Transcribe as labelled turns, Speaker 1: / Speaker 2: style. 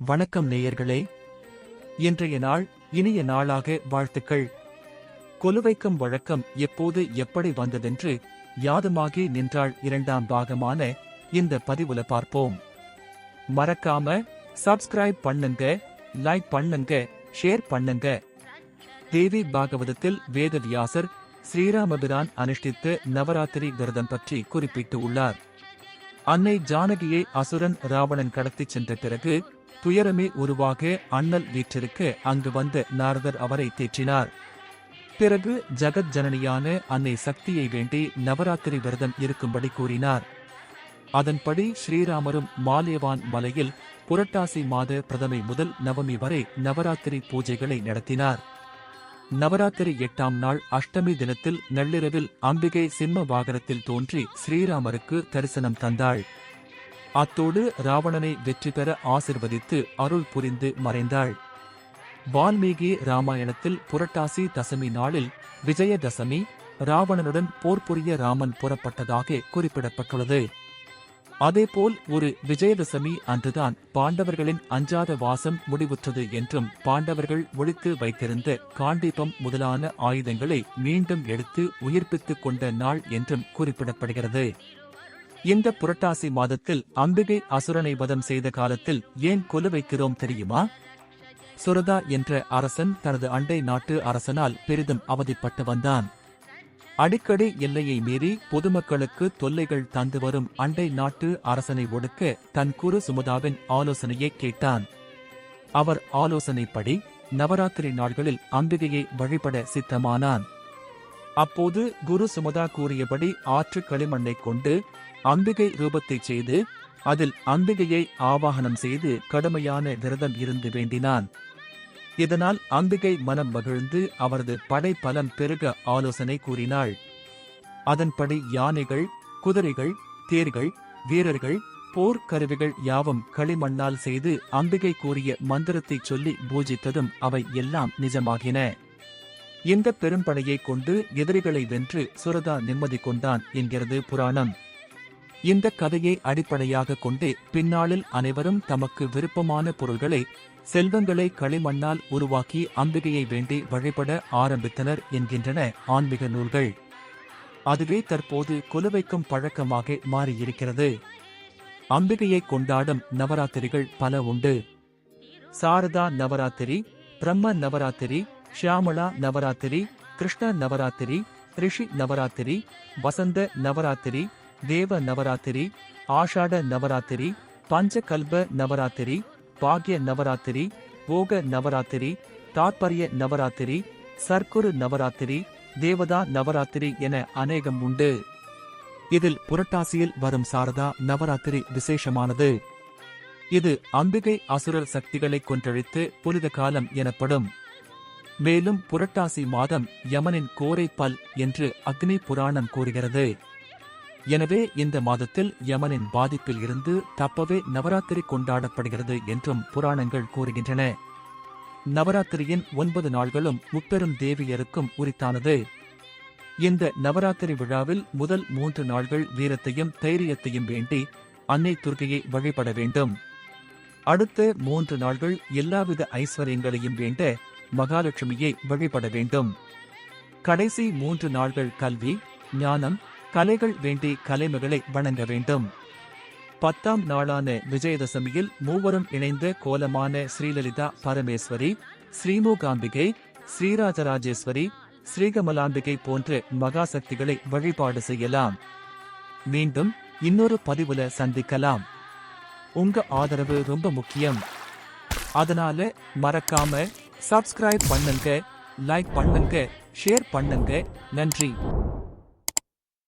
Speaker 1: வணக்கம் நேயர்களே. இன்றைய நாள் இனிய நாளாக வாழ்த்துக்கள். கொலுவைக்கும் வழக்கம் எப்போது எப்படி வந்ததென்று யாதுமாகி நின்றாள் இரண்டாம் பாகமான இந்த பதிவுல பார்ப்போம். மறக்காம சப்ஸ்கிரைப் பண்ணுங்க லைக் பண்ணுங்க ஷேர் பண்ணுங்க. தேவி பாகவதத்தில் வேதவியாசர் ஸ்ரீராமபிரான் அனுஷ்டித்த நவராத்திரி விரதம் பற்றி குறிப்பிட்டு உள்ளார். அன்னை ஜானகியை அசுரன் ராவணன் கடத்திச் சென்ற பிறகு துயரமே உருவாக அண்ணல் வீற்றிருக்க அங்கு வந்த நாரதர் அவரை தேற்றினார். பிறகு ஜகத் ஜனனியான அன்னை சக்தியை வேண்டி நவராத்திரி விரதம் இருக்கும்படி கூறினார். அதன்படி ஸ்ரீராமரும் மாலியவான் மலையில் புரட்டாசி மாத பிரதமை முதல் நவமி வரை நவராத்திரி பூஜைகளை நடத்தினார். நவராத்திரி எட்டாம் நாள் அஷ்டமி தினத்தில் நள்ளிரவில் அம்பிகை சிம்ம வாகனத்தில் தோன்றி ஸ்ரீராமருக்கு தரிசனம் தந்தாள். அத்தோடு ராவணனை வெற்றி பெற ஆசிர்வதித்து அருள் புரிந்து மறைந்தாள். வால்மீகி ராமாயணத்தில் புரட்டாசி தசமி நாளில் விஜயதசமி ராவணனுடன் போர் புரிய ராமன் புறப்பட்டதாக குறிப்பிடப்பட்டுள்ளது. அதேபோல் ஒரு விஜயதசமி அன்றுதான் பாண்டவர்களின் அஞ்சாத வாசம் முடிவுற்றது என்றும் பாண்டவர்கள் ஒழித்து வைத்திருந்த காண்டிபம் முதலான ஆயுதங்களை மீண்டும் எடுத்து உயிர்ப்பித்துக் கொண்ட நாள் என்றும் குறிப்பிடப்படுகிறது. இந்த புரட்டாசி மாதத்தில் அம்பிகை அசுரனை வதம் செய்த காலத்தில் ஏன் கொலு வைக்கிறோம் தெரியுமா? சுரதா என்ற அரசன் தனது அண்டை நாட்டு அரசனால் பெரிதும் அவதிப்பட்டு வந்தான். அடிக்கடி எல்லையை மீறி பொதுமக்களுக்கு தொல்லைகள் தந்து வரும் அண்டை நாட்டு அரசனை ஒடுக்க தன் குரு சுமதாவின் ஆலோசனையை கேட்டான். அவர் ஆலோசனைப்படி நவராத்திரி நாட்களில் அம்பிகையை வழிபட சித்தமானான். அப்போது குரு சுமதா கூறியபடி ஆற்று களிமண்ணை கொண்டு அம்பிகை ரூபத்தைச் செய்து அதில் அம்பிகையை ஆவாகனம் செய்து கடுமையான விரதம் இருந்து வேண்டினான். இதனால் அம்பிகை மனம் மகிழ்ந்து அவரது படை பலம் பெருக ஆலோசனை கூறினாள். அதன்படி யானைகள் குதிரைகள் தேர்கள் வீரர்கள் போர் கருவிகள் யாவும் களிமண்ணால் செய்து அம்பிகை கூறிய மந்திரத்தைச் சொல்லி பூஜித்ததும் அவை எல்லாம் நிஜமாகின. இந்த பெரும்படையை கொண்டு எதிரிகளை வென்று சுரதா நிம்மதி கொண்டான் என்கிறது புராணம். இந்த கதையை அடிப்படையாக கொண்டே பின்னாளில் அனைவரும் தமக்கு விருப்பமான பொருள்களை செல்வங்களை களிமண்ணால் உருவாக்கி அம்பிகையை வேண்டி வழிபட ஆரம்பித்தனர் என்கின்றன ஆன்மீக நூல்கள். அதுவே தற்போது குலுவைக்கும் பழக்கமாக மாறியிருக்கிறது. அம்பிகையை கொண்டாடும் நவராத்திரிகள் பல உண்டு. சாரதா நவராத்திரி பிரம்ம நவராத்திரி ஷியாமளா நவராத்திரி கிருஷ்ண நவராத்திரி ரிஷி நவராத்திரி வசந்த நவராத்திரி தேவ நவராத்திரி ஆஷாட நவராத்திரி பஞ்சகல்ப நவராத்திரி பாக்ய நவராத்திரி போக நவராத்திரி தாத்பரிய நவராத்திரி சர்க்குரு நவராத்திரி தேவதா நவராத்திரி என அநேகம் உண்டு. இதில் புரட்டாசியில் வரும் சாரதா நவராத்திரி விசேஷமானது. இது அம்பிகை அசுரர் சக்திகளை கொன்றழித்து புனித காலம் எனப்படும். மேலும் புரட்டாசி மாதம் யமனின் கோரை பல் என்று அக்னி புராணம் கூறுகிறது. எனவே இந்த மாதத்தில் யமனின் பாதிப்பில் இருந்து தப்பவே நவராத்திரி கொண்டாடப்படுகிறது என்றும் புராணங்கள் கூறுகின்றன. நவராத்திரியின் ஒன்பது நாள்களும் முப்பெரும் தேவியருக்கும் உரித்தானது. இந்த நவராத்திரி விழாவில் முதல் மூன்று நாள்கள் வீரத்தையும் தைரியத்தையும் வேண்டி அன்னை துர்க்கையை வழிபட வேண்டும். அடுத்த மூன்று நாள்கள் எல்லாவித ஐஸ்வர்யங்களையும் வேண்ட மகாலட்சுமியை வழிபட வேண்டும். கடைசி மூன்று நாள்கள் கல்வி ஞானம் கலைகள் வேண்டி கலைமகளை வணங்க வேண்டும். பத்தாம் நாளான விஜயதசமியில் மூவரும் இணைந்த கோலமான ஸ்ரீலலிதா பரமேஸ்வரி ஸ்ரீமுகாம்பிகை ஸ்ரீராஜராஜேஸ்வரி ஸ்ரீகமலாம்பிகை போன்ற மகாசக்திகளை வழிபாடு செய்யலாம். மீண்டும் இன்னொரு பதிவுல சந்திக்கலாம். உங்க ஆதரவு ரொம்ப முக்கியம். அதனால மறக்காம சப்ஸ்கிரைப் பண்ணுங்க லைக் பண்ணுங்க ஷேர் பண்ணுங்க. நன்றி.